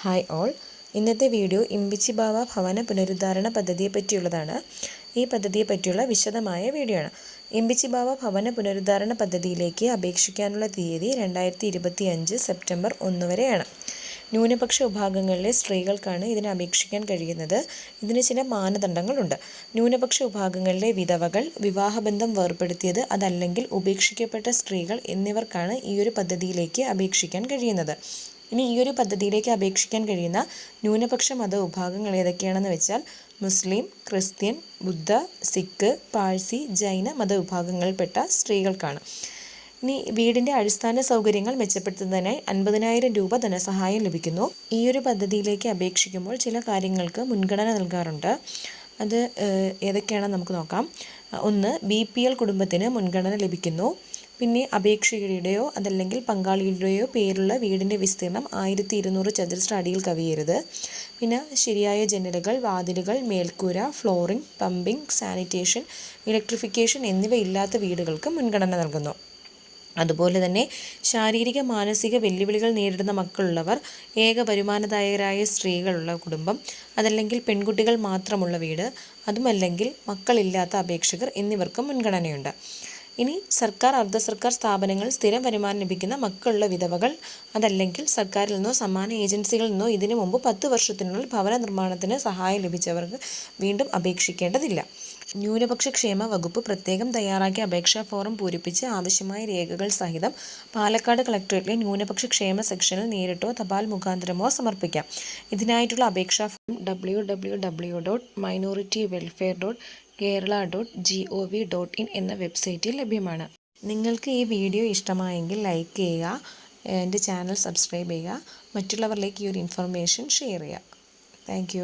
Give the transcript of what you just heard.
Hi all. ഇന്നത്തെ video Imbichibava ഭവന പുനരുദ്ധാരണ പദ്ധതിയെ പറ്റിയുള്ളതാണ് ഈ പദ്ധതിയെ പറ്റിയുള്ള വിശദമായ വീഡിയോ ആണ്. ഇമ്പിച്ചിബാവ ഭവന പുനരുദ്ധാരണ പദ്ധതിയിലേക്ക് അപേക്ഷിക്കാനുള്ള തീയതി രണ്ടായിരത്തി ഇരുപത്തി അഞ്ച് സെപ്റ്റംബർ ഒന്ന് വരെയാണ്. ന്യൂനപക്ഷ വിഭാഗങ്ങളിലെ സ്ത്രീകൾക്കാണ് ഇതിന് അപേക്ഷിക്കാൻ കഴിയുന്നത്. ഇതിന് ചില മാനദണ്ഡങ്ങളുണ്ട്. ന്യൂനപക്ഷ വിഭാഗങ്ങളിലെ വിധവകൾ വിവാഹബന്ധം വേർപ്പെടുത്തിയത് അതല്ലെങ്കിൽ ഉപേക്ഷിക്കപ്പെട്ട സ്ത്രീകൾ എന്നിവർക്കാണ് ഈ ഒരു പദ്ധതിയിലേക്ക് അപേക്ഷിക്കാൻ കഴിയുന്നത്. ഇനി ഈ ഒരു പദ്ധതിയിലേക്ക് അപേക്ഷിക്കാൻ കഴിയുന്ന ന്യൂനപക്ഷ മത വിഭാഗങ്ങൾ ഏതൊക്കെയാണെന്ന് വെച്ചാൽ മുസ്ലിം ക്രിസ്ത്യൻ ബുദ്ധ സിഖ് പാഴ്സി ജൈന മതവിഭാഗങ്ങളിൽപ്പെട്ട സ്ത്രീകൾക്കാണ്. ഇനി വീടിന്റെ അടിസ്ഥാന സൗകര്യങ്ങൾ മെച്ചപ്പെടുത്തുന്നതിനായി അൻപതിനായിരം രൂപ ധനസഹായം ലഭിക്കുന്നു. ഈ ഒരു പദ്ധതിയിലേക്ക് അപേക്ഷിക്കുമ്പോൾ ചില കാര്യങ്ങൾക്ക് മുൻഗണന നൽകാറുണ്ട്. അത് ഏതൊക്കെയാണെന്ന് നമുക്ക് നോക്കാം. ഒന്ന് ബി പി എൽ കുടുംബത്തിന് മുൻഗണന ലഭിക്കുന്നു. പിന്നെ അപേക്ഷകരുടെയോ അതല്ലെങ്കിൽ പങ്കാളിയുടെയോ പേരുള്ള വീടിന്റെ വിസ്തീർണം ആയിരത്തി ഇരുന്നൂറ് ചതുരശ്ര അടിയിൽ കവിയരുത്. പിന്നെ ശരിയായ ജനലുകൾ വാതിലുകൾ മേൽക്കൂര ഫ്ലോറിംഗ് പമ്പിംഗ് സാനിറ്റേഷൻ ഇലക്ട്രിഫിക്കേഷൻ എന്നിവ ഇല്ലാത്ത വീടുകൾക്ക് മുൻഗണന നൽകുന്നു. അതുപോലെ തന്നെ ശാരീരിക മാനസിക വെല്ലുവിളികൾ നേരിടുന്ന മക്കളുള്ളവർ ഏക വരുമാനദായകരായ സ്ത്രീകളുള്ള കുടുംബം അതല്ലെങ്കിൽ പെൺകുട്ടികൾ മാത്രമുള്ള വീട് അതുമല്ലെങ്കിൽ മക്കളില്ലാത്ത അപേക്ഷകർ എന്നിവർക്കും മുൻഗണനയുണ്ട്. ഇനി സർക്കാർ അർദ്ധ സർക്കാർ സ്ഥാപനങ്ങൾ സ്ഥിരം വരുമാനം ലഭിക്കുന്ന മക്കളുള്ള വിധവകൾ അതല്ലെങ്കിൽ സർക്കാരിൽ നിന്നോ സമ്മാന ഏജൻസികളിൽ നിന്നോ ഇതിനു മുമ്പ് പത്ത് വർഷത്തിനുള്ളിൽ ഭവന നിർമ്മാണത്തിന് സഹായം ലഭിച്ചവർക്ക് വീണ്ടും അപേക്ഷിക്കേണ്ടതില്ല. ന്യൂനപക്ഷ ക്ഷേമ വകുപ്പ് പ്രത്യേകം തയ്യാറാക്കിയ അപേക്ഷാ ഫോറം പൂരിപ്പിച്ച് ആവശ്യമായ രേഖകൾ സഹിതം പാലക്കാട് കളക്ടറേറ്റിലെ ന്യൂനപക്ഷ ക്ഷേമ സെക്ഷനിൽ നേരിട്ടോ തപാൽ മുഖാന്തരമോ സമർപ്പിക്കാം. ഇതിനായിട്ടുള്ള അപേക്ഷാ form W W W dot minority welfare dot Kerala dot G O V dot in എന്ന വെബ്സൈറ്റിൽ ലഭ്യമാണ്. നിങ്ങൾക്ക് ഈ വീഡിയോ ഇഷ്ടമായെങ്കിൽ ലൈക്ക് ചെയ്യുക എന്റെ ചാനൽ സബ്സ്ക്രൈബ് ചെയ്യുക മറ്റുള്ളവരിലേക്ക് ഈ ഒരു ഇൻഫർമേഷൻ ഷെയർ ചെയ്യുക. താങ്ക്